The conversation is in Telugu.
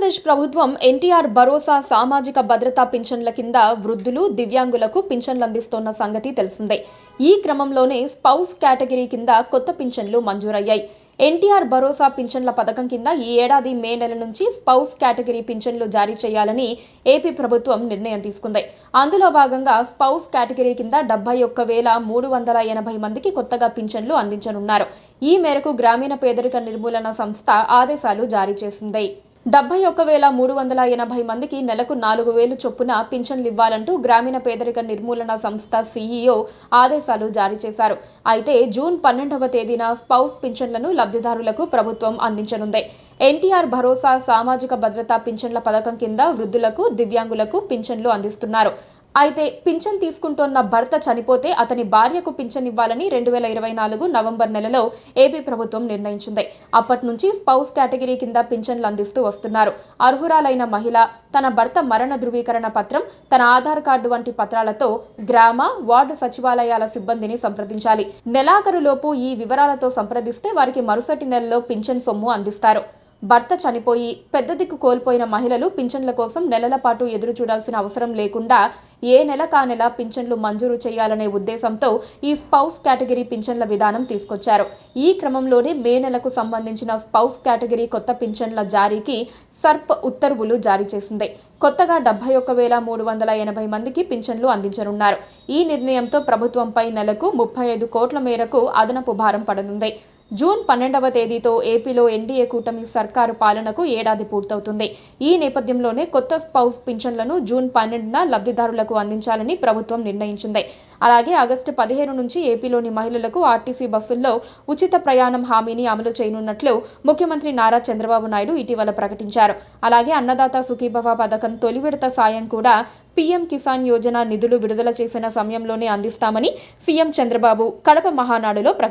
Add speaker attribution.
Speaker 1: ఆంధ్రప్రదేశ్ ప్రభుత్వం ఎన్టీఆర్ భరోసా సామాజిక భద్రతా పింఛన్ల కింద వృద్ధులు దివ్యాంగులకు పింఛన్లు అందిస్తోన్న సంగతి తెలిసిందే. ఈ క్రమంలోనే స్పౌస్ కేటగిరీ కింద కొత్త పింఛన్లు మంజూరయ్యాయి. ఎన్టీఆర్ భరోసా పింఛన్ల పథకం కింద ఈ ఏడాది మే నెల నుంచి స్పౌస్ కేటగిరీ పింఛన్లు జారీ చేయాలని ఏపీ ప్రభుత్వం నిర్ణయం తీసుకుంది. అందులో భాగంగా స్పౌస్ కేటగిరీ కింద డెబ్బై ఒక్క వేల మూడు వందల ఎనభై మందికి కొత్తగా పింఛన్లు అందించనున్నారు. ఈ మేరకు గ్రామీణ పేదరిక నిర్మూలన సంస్థ ఆదేశాలు జారీ చేసింది. డెబ్బై ఒక్క వేల మూడు వందల ఎనభై మందికి నెలకు నాలుగు వేలు చొప్పున పింఛన్లు ఇవ్వాలంటూ గ్రామీణ పేదరిక నిర్మూలన సంస్థ సీఈఓ ఆదేశాలు జారీ చేశారు. అయితే జూన్ పన్నెండవ తేదీన స్పౌస్ పింఛన్లను లబ్ధిదారులకు ప్రభుత్వం అందించనుంది. ఎన్టీఆర్ భరోసా సామాజిక భద్రతా పింఛన్ల పథకం కింద వృద్ధులకు దివ్యాంగులకు పింఛన్లు అందిస్తున్నారు. అయితే పింఛన్ తీసుకుంటోన్న భర్త చనిపోతే అతని భార్యకు పింఛన్ ఇవ్వాలని రెండు వేల ఇరవై నాలుగు నవంబర్ నెలలో ఏపీ ప్రభుత్వం నిర్ణయించింది. అప్పటి నుంచి స్పౌస్ కేటగిరీ కింద పింఛన్లు అందిస్తూ వస్తున్నారు. అర్హురాలైన మహిళ తన భర్త మరణ ధృవీకరణ పత్రం తన ఆధార్ కార్డు వంటి పత్రాలతో గ్రామ వార్డు సచివాలయాల సిబ్బందిని సంప్రదించాలి. నెలాఖరులోపు ఈ వివరాలతో సంప్రదిస్తే వారికి మరుసటి నెలలో పింఛన్ సొమ్ము అందిస్తారు. భర్త చనిపోయి పెద్ద దిక్కు కోల్పోయిన మహిళలు పింఛన్ల కోసం నెలల పాటు ఎదురు చూడాల్సిన అవసరం లేకుండా ఏ నెల కా నెల పింఛన్లు మంజూరు చేయాలనే ఉద్దేశంతో ఈ స్పౌస్ కేటగిరీ పింఛన్ల విధానం తీసుకొచ్చారు. ఈ క్రమంలోనే మే నెలకు సంబంధించిన స్పౌస్ కేటగిరీ కొత్త పింఛన్ల జారీకి సర్ప్ ఉత్తర్వులు జారీ చేసింది. కొత్తగా డెబ్బై ఒక్క వేల మూడు వందల ఎనభై మందికి పింఛన్లు అందించనున్నారు. ఈ నిర్ణయంతో ప్రభుత్వంపై నెలకు ముప్పై ఐదు కోట్ల మేరకు అదనపు భారం పడనుంది. జూన్ పన్నెండవ తేదీతో ఏపీలో ఎన్డీఏ కూటమి సర్కారు పాలనకు ఏడాది పూర్తవుతుంది. ఈ నేపథ్యంలోనే కొత్త స్పౌస్ పింఛన్లను జూన్ పన్నెండున లబ్ధిదారులకు అందించాలని ప్రభుత్వం నిర్ణయించింది. అలాగే ఆగస్టు పదిహేను నుంచి ఏపీలోని మహిళలకు ఆర్టీసీ బస్సుల్లో ఉచిత ప్రయాణం హామీని అమలు చేయనున్నట్లు ముఖ్యమంత్రి నారా చంద్రబాబు నాయుడు ఇటీవల ప్రకటించారు. అలాగే అన్నదాత సుఖీభవ పథకం తొలి విడత సాయం కూడా పీఎం కిసాన్ యోజన నిధులు విడుదల చేసిన సమయంలోనే అందిస్తామని సీఎం చంద్రబాబు కడప మహానాడులో